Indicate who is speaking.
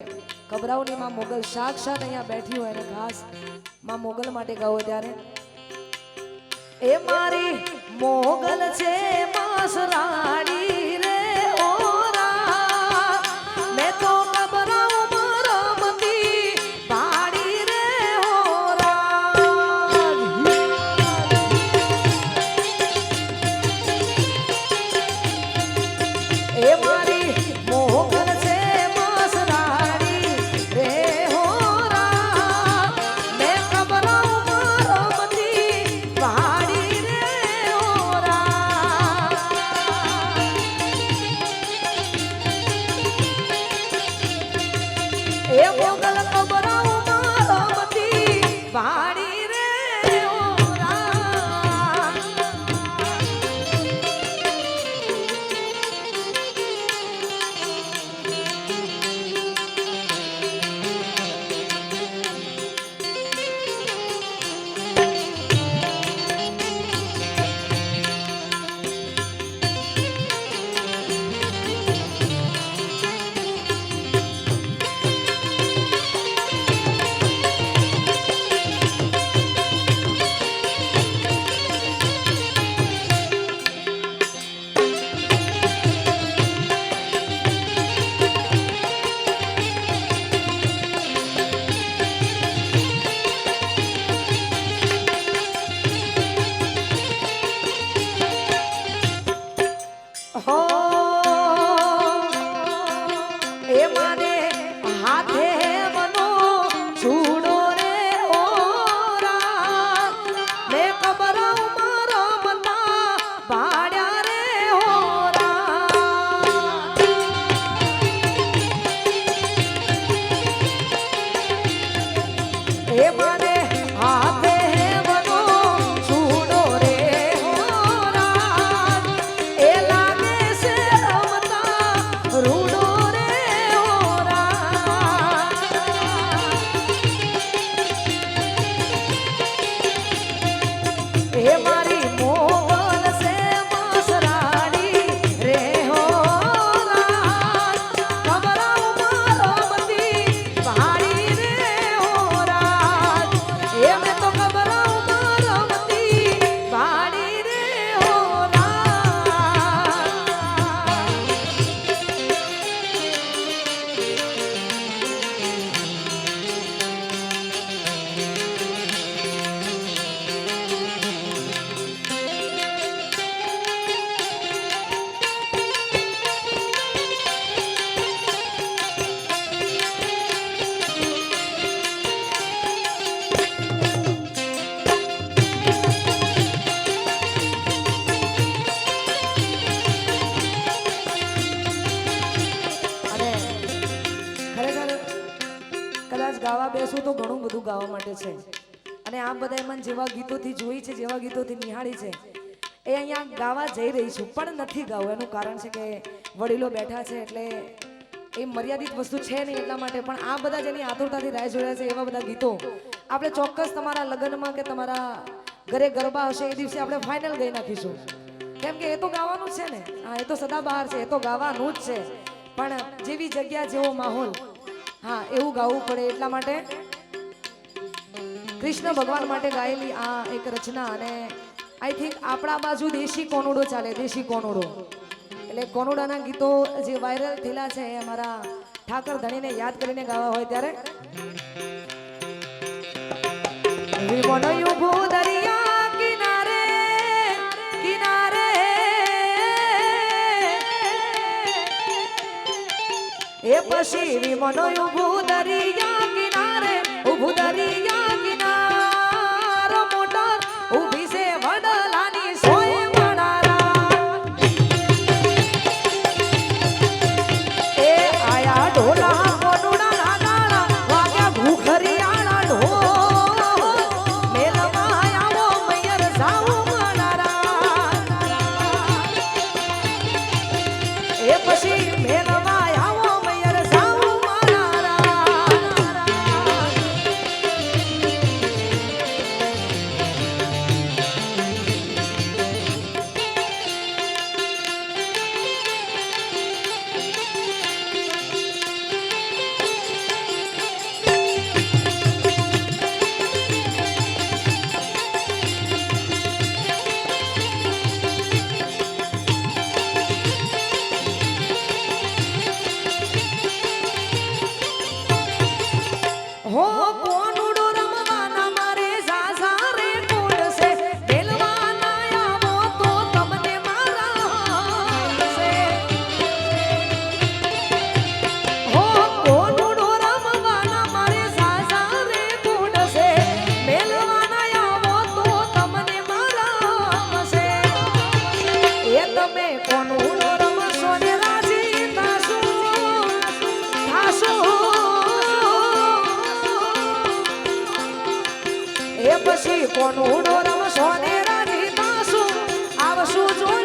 Speaker 1: કબરાઓની માં મોગલ સાક્ષાત અહીંયા બેઠી હોય અને ખાસમાં મોગલ માટે ગાવો ત્યારે, એ મારી મોગલ છે માસરાણી હો બેસું તો ઘણું બધું ગાવા માટે છે. અને આ બધા મને જેવા ગીતોથી જોઈ છે, જેવા ગીતોથી નિહાળી છે, એ અહીંયા ગાવા જઈ રહી છું, પણ નથી ગાવું. એનું કારણ છે કે વડીલો બેઠા છે એટલે એ મર્યાદિત વસ્તુ છે નહીં એટલા માટે. પણ આ બધા જેની આતુરતાથી રાહ જોડ્યા છે, એવા બધા ગીતો આપણે ચોક્કસ તમારા લગ્નમાં કે તમારા ઘરે ગરબા હશે, એ દિવસે આપણે ફાઇનલ ગઈ નાખીશું. કેમ કે એ તો ગાવાનું છે ને. હા, એ તો સદાબહાર છે, એ તો ગાવાનું જ છે. પણ જેવી જગ્યા, જેવો માહોલ હા, એવું ગાવું પડે એટલા માટે. કૃષ્ણ ભગવાન માટે ગાયેલી આ એક રચના અને આઈ થિંક આપણા બાજુ દેશી કોનોડો ચાલે, દેશી કોનોડો. એટલે કોનોડાના ગીતો જે વાયરલ થયેલા છે એ અમારા ઠાકર ધણીને યાદ કરીને ગાવા હોય ત્યારે. દરિયા এ পাশে বিমনয় ভূদা ડોશી કોનું ડોરમ સોનેરાની તાસું આવશું જો